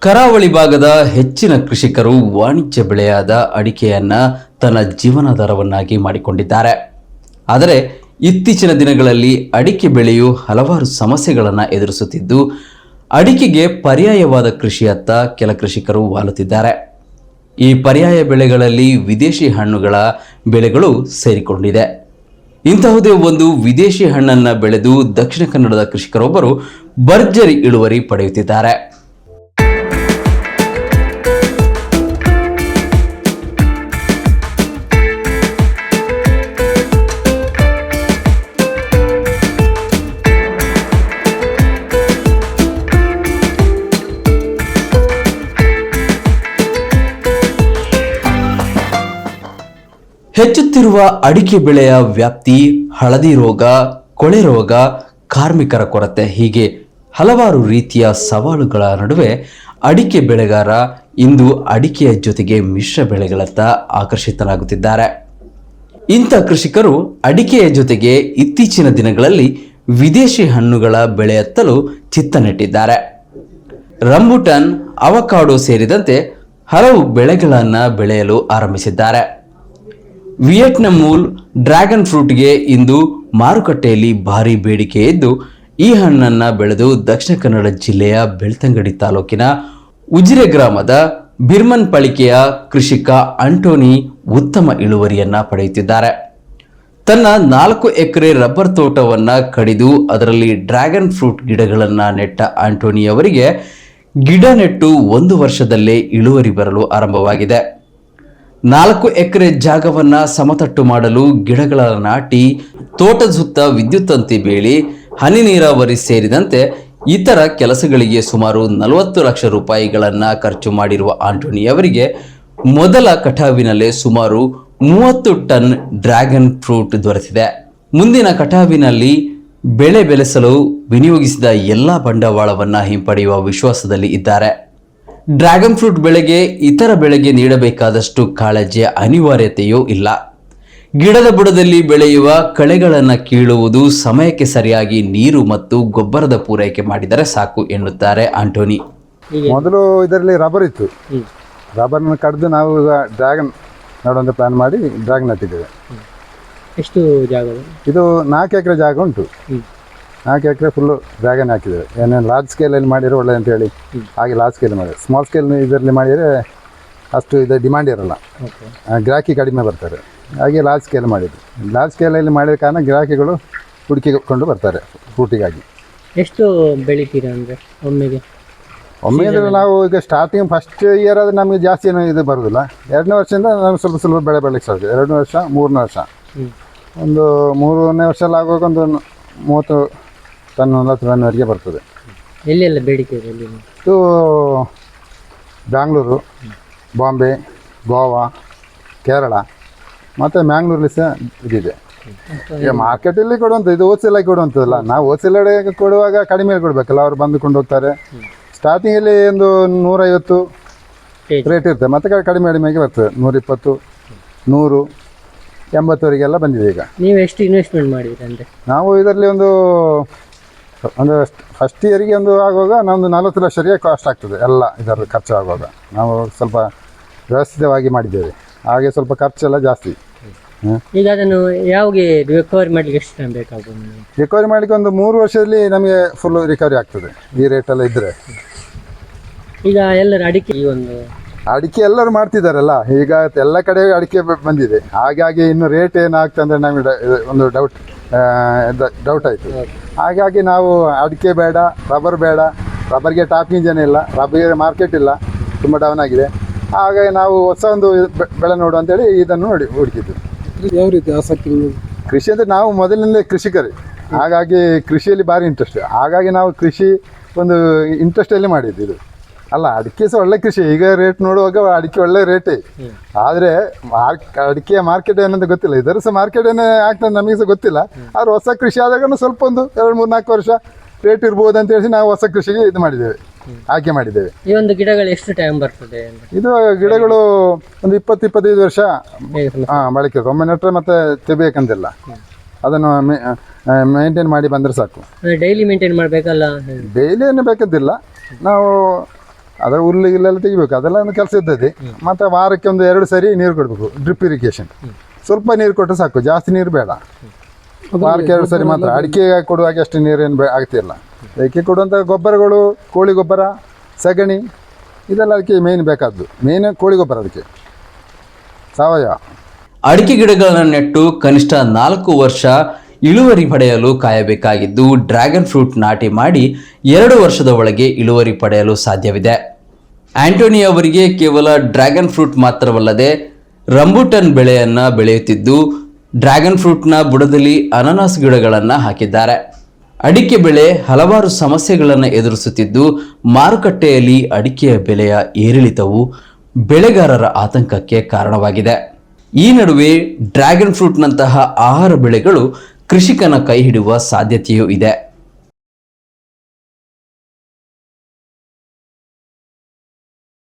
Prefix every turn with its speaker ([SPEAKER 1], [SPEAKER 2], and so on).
[SPEAKER 1] ಕರಾವಳಿ ಭಾಗದ ಹೆಚ್ಚಿನ ಕೃಷಿಕರು ವಾಣಿಜ್ಯ ಬೆಳೆಯಾದ ಅಡಿಕೆಯನ್ನ ತನ್ನ ಜೀವನಾಧಾರವನ್ನಾಗಿ ಮಾಡಿಕೊಂಡಿದ್ದಾರೆ. ಆದರೆ ಇತ್ತೀಚಿನ ದಿನಗಳಲ್ಲಿ ಅಡಿಕೆ ಬೆಳೆಯು ಹಲವಾರು ಸಮಸ್ಯೆಗಳನ್ನು ಎದುರಿಸುತ್ತಿದ್ದು, ಅಡಿಕೆಗೆ ಪರ್ಯಾಯವಾದ ಕೃಷಿಯತ್ತ ಕೆಲ ಕೃಷಿಕರು ವಾಲುತ್ತಿದ್ದಾರೆ. ಈ ಪರ್ಯಾಯ ಬೆಳೆಗಳಲ್ಲಿ ವಿದೇಶಿ ಹಣ್ಣುಗಳ ಬೆಳೆಗಳು ಸೇರಿಕೊಂಡಿದೆ. ಇಂತಹುದೇ ಒಂದು ವಿದೇಶಿ ಹಣ್ಣನ್ನು ಬೆಳೆದು ದಕ್ಷಿಣ ಕನ್ನಡದ ಕೃಷಿಕರೊಬ್ಬರು ಭರ್ಜರಿ ಇಳುವರಿ ಪಡೆಯುತ್ತಿದ್ದಾರೆ. ಹೆಚ್ಚುತ್ತಿರುವ ಅಡಿಕೆ ಬೆಳೆಯ ವ್ಯಾಪ್ತಿ, ಹಳದಿ ರೋಗ, ಕೊಳೆ ರೋಗ, ಕಾರ್ಮಿಕರ ಕೊರತೆ ಹೀಗೆ ಹಲವಾರು ರೀತಿಯ ಸವಾಲುಗಳ ನಡುವೆ ಅಡಿಕೆ ಬೆಳೆಗಾರ ಇಂದು ಅಡಿಕೆಯ ಜೊತೆಗೆ ಮಿಶ್ರ ಬೆಳೆಗಳತ್ತ ಆಕರ್ಷಿತರಾಗುತ್ತಿದ್ದಾರೆ. ಇಂಥ ಕೃಷಿಕರು ಅಡಿಕೆಯ ಜೊತೆಗೆ ಇತ್ತೀಚಿನ ದಿನಗಳಲ್ಲಿ ವಿದೇಶಿ ಹಣ್ಣುಗಳ ಬೆಳೆಯತ್ತಲು ಚಿತ್ತ ನೆಟ್ಟಿದ್ದಾರೆ ರಂಬುಟನ್, ಅವಕಾಡೋ ಸೇರಿದಂತೆ ಹಲವು ಬೆಳೆಗಳನ್ನು ಬೆಳೆಯಲು ಆರಂಭಿಸಿದ್ದಾರೆ. ವಿಯೆಟ್ನಾಂ ಮೂಲ್ ಡ್ರ್ಯಾಗನ್ ಫ್ರೂಟ್ಗೆ ಇಂದು ಮಾರುಕಟ್ಟೆಯಲ್ಲಿ ಭಾರಿ ಬೇಡಿಕೆ ಇದ್ದು, ಈ ಹಣ್ಣನ್ನು ಬೆಳೆದು ದಕ್ಷಿಣ ಕನ್ನಡ ಜಿಲ್ಲೆಯ ಬೆಳ್ತಂಗಡಿ ತಾಲೂಕಿನ ಉಜಿರೆ ಗ್ರಾಮದ ಬಿರ್ಮನ್ ಪಳಿಕೆಯ ಕೃಷಿಕ ಅಂಟೋನಿ ಉತ್ತಮ ಇಳುವರಿಯನ್ನ ಪಡೆಯುತ್ತಿದ್ದಾರೆ. ತನ್ನ ನಾಲ್ಕು ಎಕರೆ ರಬ್ಬರ್ ತೋಟವನ್ನು ಕಡಿದು ಅದರಲ್ಲಿ ಡ್ರ್ಯಾಗನ್ ಫ್ರೂಟ್ ಗಿಡಗಳನ್ನು ನೆಟ್ಟ ಆಂಟೋನಿ ಅವರಿಗೆ ಗಿಡ ನೆಟ್ಟು ಒಂದು ವರ್ಷದಲ್ಲೇ ಇಳುವರಿ ಬರಲು ಆರಂಭವಾಗಿದೆ. ನಾಲ್ಕು ಎಕರೆ ಜಾಗವನ್ನ ಸಮತಟ್ಟು ಮಾಡಲು ಗಿಡಗಳ ನಾಟಿ, ತೋಟದ ಸುತ್ತ ವಿದ್ಯುತ್ ತಂತಿ ಬೇಲಿ ಹನಿ ನೀರಾವರಿ ಸೇರಿದಂತೆ ಇತರ ಕೆಲಸಗಳಿಗೆ ಸುಮಾರು ನಲವತ್ತು ಲಕ್ಷ ರೂಪಾಯಿಗಳನ್ನ ಖರ್ಚು ಮಾಡಿರುವ ಆಂಟೋನಿ ಅವರಿಗೆ ಮೊದಲ ಕಟಾವಿನಲ್ಲೇ ಸುಮಾರು ಮೂವತ್ತು ಟನ್ ಡ್ರ್ಯಾಗನ್ ಫ್ರೂಟ್ ದೊರೆತಿದೆ. ಮುಂದಿನ ಕಟಾವಿನಲ್ಲಿ ಬೆಳೆ ಬೆಳೆಸಲು ವಿನಿಯೋಗಿಸಿದ ಎಲ್ಲ ಬಂಡವಾಳವನ್ನ ಹಿಂಪಡೆಯುವ ವಿಶ್ವಾಸದಲ್ಲಿ ಇದ್ದಾರೆ. ಡ್ರ್ಯಾಗನ್ ಫ್ರೂಟ್ ಬೆಳೆಗೆ ಇತರ ಬೆಳೆಗೆ ನೀಡಬೇಕಾದಷ್ಟು ಕಾಳಜಿಯ ಅನಿವಾರ್ಯತೆಯೂ ಇಲ್ಲ. ಗಿಡದ ಬುಡದಲ್ಲಿ ಬೆಳೆಯುವ ಕಳೆಗಳನ್ನು ಕೀಳುವುದು ಸಮಯಕ್ಕೆ ಸರಿಯಾಗಿ ನೀರು ಮತ್ತು ಗೊಬ್ಬರದ ಪೂರೈಕೆ ಮಾಡಿದರೆ ಸಾಕು ಎನ್ನುತ್ತಾರೆ ಆಂಟೋನಿ.
[SPEAKER 2] ಮೊದಲು ಇದರಲ್ಲಿ ರಬ್ಬರ್ ಇತ್ತು.
[SPEAKER 3] ರಬ್ಬರ್
[SPEAKER 2] ರಬ್ಬರ್ನ ಕಡ್ದು ನಾವು ಈಗ ಡ್ರ್ಯಾಗನ್ ನೋಡುವಂತ ಪ್ಲಾನ್ ಮಾಡಿ ಡ್ರ್ಯಾಗನ್ ನಟ್ಟಿದ್ದೇವೆ.
[SPEAKER 3] ಎಷ್ಟು ಜಾಗ
[SPEAKER 2] ಇದು? ನಾಲ್ಕು ಎಕರೆ ಜಾಗ ಉಂಟು. ನಾಲ್ಕು ಎಕರೆ ಫುಲ್ಲು ಡ್ರ್ಯಾಗನ್ ಹಾಕಿದ್ದೇವೆ ಏನೇನು ಲಾರ್ಜ್ ಸ್ಕೇಲಲ್ಲಿ ಮಾಡಿದ್ರೆ ಒಳ್ಳೆ ಅಂತ ಹೇಳಿ. ಹಾಗೆ ಲಾರ್ಜ್ ಸ್ಕೇಲ್ ಮಾಡಿ ಸ್ಮಾಲ್ ಸ್ಕೇಲ್ ಇದರಲ್ಲಿ ಮಾಡಿದರೆ ಅಷ್ಟು ಇದು ಡಿಮ್ಯಾಂಡ್ ಇರೋಲ್ಲ. ಗ್ರಾಹಕಿ ಕಡಿಮೆ ಬರ್ತಾರೆ. ಹಾಗೆ ಲಾರ್ಜ್ ಸ್ಕೇಲ್ ಮಾಡಿದ್ದು ಲಾರ್ಜ್ ಸ್ಕೇಲಲ್ಲಿ ಮಾಡಿದ ಕಾರಣ ಗ್ರಾಹಕಿಗಳು ಹುಡುಕಿಕೊಂಡು ಬರ್ತಾರೆ ಫ್ರೂಟಿಗಾಗಿ
[SPEAKER 3] ಎಷ್ಟು ಬೆಳಿತೀರಾ ಅಂದರೆ ಒಮ್ಮೆಗೆ?
[SPEAKER 2] ಒಮ್ಮೆ ಅಂದರೆ ನಾವು ಈಗ ಸ್ಟಾರ್ಟಿಂಗ್ ಫಸ್ಟ್ ಇಯರ್ ಆದರೆ ನಮಗೆ ಜಾಸ್ತಿ ಏನೂ ಇದು ಬರೋದಿಲ್ಲ. ಎರಡನೇ ವರ್ಷದಿಂದ ನಾವು ಸ್ವಲ್ಪ ಸ್ವಲ್ಪ ಬೆಳೆ ಬೆಳಕ್ಕೆ ಸಾಧ್ಯ ಎರಡನೇ ವರ್ಷ ಮೂರನೇ ವರ್ಷ. ಒಂದು ಮೂರನೇ ವರ್ಷ ಆಗುವಾಗ ಒಂದು ಮೂವತ್ತು ಟನ್ ನಲವತ್ತು ಟನ್ವರೆಗೆ ಬರ್ತದೆ.
[SPEAKER 3] ಎಲ್ಲೆಲ್ಲ ಬೇಡಿಕೆ ಇದೆ
[SPEAKER 2] ಬ್ಯಾಂಗ್ಳೂರು ಬಾಂಬೆ ಗೋವಾ ಕೇರಳ ಮತ್ತು ಮ್ಯಾಂಗ್ಳೂರಲ್ಲಿ ಸಹ ಇದಿದೆ. ಈಗ ಮಾರ್ಕೆಟಲ್ಲಿ ಕೊಡುವಂಥ ಇದು ಹೋಲ್ಸೇಲಾಗಿ ಕೊಡುವಂಥದ್ದಲ್ಲ. ನಾವು ಹೋಲ್ಸೇಲ್ ಕೊಡುವಾಗ ಕಡಿಮೆ ಕೊಡಬೇಕಲ್ಲ ಅವ್ರು ಬಂದು ಕೊಂಡು ಹೋಗ್ತಾರೆ ಸ್ಟಾರ್ಟಿಂಗಲ್ಲಿ ಒಂದು ನೂರೈವತ್ತು. ರೇಟ್ ಇರ್ತದೆ ಮತ್ತೆ ಕಡಿಮೆ ಕಡಿಮೆಗೆ ಬರ್ತದೆ. ನೂರಿಪ್ಪತ್ತು ನೂರು ಎಂಬತ್ತವರೆಗೆಲ್ಲ ಬಂದಿದೆ ಈಗ.
[SPEAKER 3] ನೀವು ಎಷ್ಟು ಇನ್ವೆಸ್ಟ್ಮೆಂಟ್ ಮಾಡಿದ್ರಿ ಅಂದರೆ?
[SPEAKER 2] ನಾವು ಇದರಲ್ಲಿ ಒಂದು ಒಂದು ಫಸ್ಟ್ ಇಯರಿಗೆ ಒಂದು ಆಗುವಾಗ ನಮ್ಮದು ನಲವತ್ತು ಲಕ್ಷರಿಗೆ ಕಾಸ್ಟ್ ಆಗ್ತದೆ ಎಲ್ಲ ಇದರ ಖರ್ಚು ಆಗುವಾಗ. ನಾವು ಸ್ವಲ್ಪ ವ್ಯವಸ್ಥಿತವಾಗಿ ಮಾಡಿದ್ದೇವೆ. ಹಾಗೆ ಸ್ವಲ್ಪ ಖರ್ಚೆಲ್ಲ ಜಾಸ್ತಿ.
[SPEAKER 3] ಈಗ ಅದನ್ನು ಯಾವಾಗ ರಿಕವರಿ ಮಾಡ್ಲಿಕ್ಕೆ ಎಷ್ಟು ಟೈಮ್ ಬೇಕಾಗ್ಬೋದು
[SPEAKER 2] ರಿಕವರಿ ಮಾಡಲಿಕ್ಕೆ ಒಂದು ಮೂರು ವರ್ಷದಲ್ಲಿ ನಮಗೆ ಫುಲ್ ರಿಕವರಿ ಆಗ್ತದೆ ಈ ರೇಟೆಲ್ಲ ಇದ್ದರೆ
[SPEAKER 3] ಈಗ ಎಲ್ಲರೂ ಅಡಿಕೆ ಈ ಒಂದು
[SPEAKER 2] ಅಡಿಕೆ ಎಲ್ಲರೂ ಮಾಡ್ತಿದ್ದಾರಲ್ಲ ಈಗ ಎಲ್ಲ ಕಡೆ ಅಡಿಕೆ ಬಂದಿದೆ. ಹಾಗಾಗಿ ಇನ್ನು ರೇಟ್ ಏನಾಗ್ತದೆ ಅಂದರೆ ನಮಗೆ ಒಂದು ಡೌಟ್ ಡೌಟ್ ಆಯಿತು. ಹಾಗಾಗಿ ನಾವು ಅಡಿಕೆ ಬೇಡ ರಬ್ಬರ್ ಬೇಡ ರಬ್ಬರ್ಗೆ ಟಾಪ್ ಇಂಜನ್ ಇಲ್ಲ ರಬ್ಬರ್ಗೆ ಮಾರ್ಕೆಟ್ ಇಲ್ಲ ತುಂಬ ಡೌನ್ ಆಗಿದೆ. ಹಾಗಾಗಿ ನಾವು ಹೊಸ ಒಂದು ಬೆಳೆ ನೋಡು ಅಂತೇಳಿ ಇದನ್ನು ನೋಡಿ ಹುಡುಕಿದ್ದು
[SPEAKER 4] ಯಾವ ರೀತಿ ಆಸಕ್ತಿ
[SPEAKER 2] ಕೃಷಿ ಅಂದರೆ ನಾವು ಮೊದಲಿಂದಲೇ ಕೃಷಿಕರೇ. ಹಾಗಾಗಿ ಕೃಷಿಯಲ್ಲಿ ಭಾರಿ ಇಂಟ್ರೆಸ್ಟ್ ಹಾಗಾಗಿ ನಾವು ಕೃಷಿ ಒಂದು ಇಂಟ್ರೆಸ್ಟಲ್ಲಿ ಮಾಡಿದ್ದು ಇದು ಅಲ್ಲ ಅಡಿಕೆ ಸಹ ಒಳ್ಳೆ ಕೃಷಿ. ಈಗ ರೇಟ್ ನೋಡುವಾಗ ಅಡಿಕೆ ಒಳ್ಳೆ ರೇಟೇ ಆದರೆ ಮಾರ್ಕ್ ಅಡಿಕೆಯ ಮಾರ್ಕೆಟ್ ಏನಂತ ಗೊತ್ತಿಲ್ಲ. ಇದರ ಸಹ ಮಾರ್ಕೆಟ್ ಏನೇ ಆಗ್ತದೆ ನಮಗೆ ಸಹ ಗೊತ್ತಿಲ್ಲ. ಆದ್ರೆ ಹೊಸ ಕೃಷಿ ಆದಾಗ ಸ್ವಲ್ಪ ಒಂದು ಎರಡು ಮೂರು ನಾಲ್ಕು ವರ್ಷ ರೇಟ್ ಇರ್ಬೋದು ಅಂತ ಹೇಳಿ ನಾವು ಹೊಸ ಕೃಷಿಗೆ ಇದು ಮಾಡಿದ್ದೇವೆ. ಆಯ್ಕೆ ಮಾಡಿದ್ದೇವೆ.
[SPEAKER 3] ಈ ಒಂದು ಗಿಡಗಳು ಎಷ್ಟು ಟೈಮ್ ಬರ್ತದೆ
[SPEAKER 2] ಇದು ಗಿಡಗಳು ಒಂದು ಇಪ್ಪತ್ತು ಇಪ್ಪತ್ತೈದು ವರ್ಷ? ಹಾಂ ಬಳಕೆ ಒಮ್ಮೆ ನೆಟ್ರೆ ಮತ್ತೆ ತೆಗಿಬೇಕಂತಿಲ್ಲ. ಅದನ್ನು ಮೇಂಟೈನ್ ಮಾಡಿ ಬಂದರೆ ಸಾಕು.
[SPEAKER 3] ಡೈಲಿ ಮೇಂಟೈನ್ ಮಾಡಬೇಕಲ್ಲ
[SPEAKER 2] ಡೈಲಿ ಏನು ಬೇಕಂತಿಲ್ಲ. ನಾವು ಅದರ ಹುಲ್ಲು ಇಲ್ಲೆಲ್ಲ ತೆಗಿಬೇಕು. ಅದೆಲ್ಲ ಒಂದು ಕೆಲಸ ಇದ್ದದೆ ಮತ್ತೆ ವಾರಕ್ಕೆ ಒಂದು ಎರಡು ಸರಿ ನೀರು ಕೊಡಬೇಕು ಡ್ರಿಪ್ ಇರಿಗೇಷನ್ ಸ್ವಲ್ಪ ನೀರು ಕೊಟ್ಟರೆ ಸಾಕು ಜಾಸ್ತಿ ನೀರು ಬೇಡ. ವಾರಕ್ಕೆ ಎರಡು ಸರಿ ಮಾತ್ರ. ಅಡಿಕೆ ಕೊಡುವಾಗ ಅಷ್ಟು ನೀರೇನು ಬೇ ಆಗ್ತಿಲ್ಲ. ಅದಕ್ಕೆ ಕೊಡುವಂಥ ಗೊಬ್ಬರಗಳು ಕೋಳಿ ಗೊಬ್ಬರ ಸಗಣಿ ಇದೆಲ್ಲ ಅದಕ್ಕೆ ಮೇಯ್ನ್ ಬೇಕಾದ್ದು. ಮೇಯ್ನ್ ಕೋಳಿ ಗೊಬ್ಬರ ಅದಕ್ಕೆ. ಸಾವಯವ.
[SPEAKER 1] ಅಡಿಕೆ ಗಿಡಗಳನ್ನು ನೆಟ್ಟು ಕನಿಷ್ಠ ನಾಲ್ಕು ವರ್ಷ ಇಳುವರಿ ಪಡೆಯಲು ಕಾಯಬೇಕಾಗಿದ್ದು, ಡ್ರ್ಯಾಗನ್ ಫ್ರೂಟ್ ನಾಟಿ ಮಾಡಿ ಎರಡು ವರ್ಷದ ಒಳಗೆ ಇಳುವರಿ ಪಡೆಯಲು ಸಾಧ್ಯವಿದೆ. ಆಂಟೋನಿ ಅವರಿಗೆ ಕೇವಲ ಡ್ರ್ಯಾಗನ್ ಫ್ರೂಟ್ ಮಾತ್ರವಲ್ಲದೆ ರಂಬುಟನ್ ಬೆಳೆಯನ್ನ ಬೆಳೆಯುತ್ತಿದ್ದು, ಡ್ರ್ಯಾಗನ್ ಫ್ರೂಟ್ನ ಬುಡದಲ್ಲಿ ಅನಾನಸ್ ಗಿಡಗಳನ್ನು ಹಾಕಿದ್ದಾರೆ. ಅಡಿಕೆ ಬೆಳೆ ಹಲವಾರು ಸಮಸ್ಯೆಗಳನ್ನು ಎದುರಿಸುತ್ತಿದ್ದು, ಮಾರುಕಟ್ಟೆಯಲ್ಲಿ ಅಡಿಕೆಯ ಬೆಲೆಯ ಏರಿಳಿತವು ಬೆಳೆಗಾರರ ಆತಂಕಕ್ಕೆ ಕಾರಣವಾಗಿದೆ. ಈ ನಡುವೆ ಡ್ರ್ಯಾಗನ್ ಫ್ರೂಟ್ನಂತಹ ಆಹಾರ ಬೆಳೆಗಳು ಕೃಷಿಕನ ಕೈ ಹಿಡಿಯುವ ಸಾಧ್ಯತೆಯೂ ಇದೆ.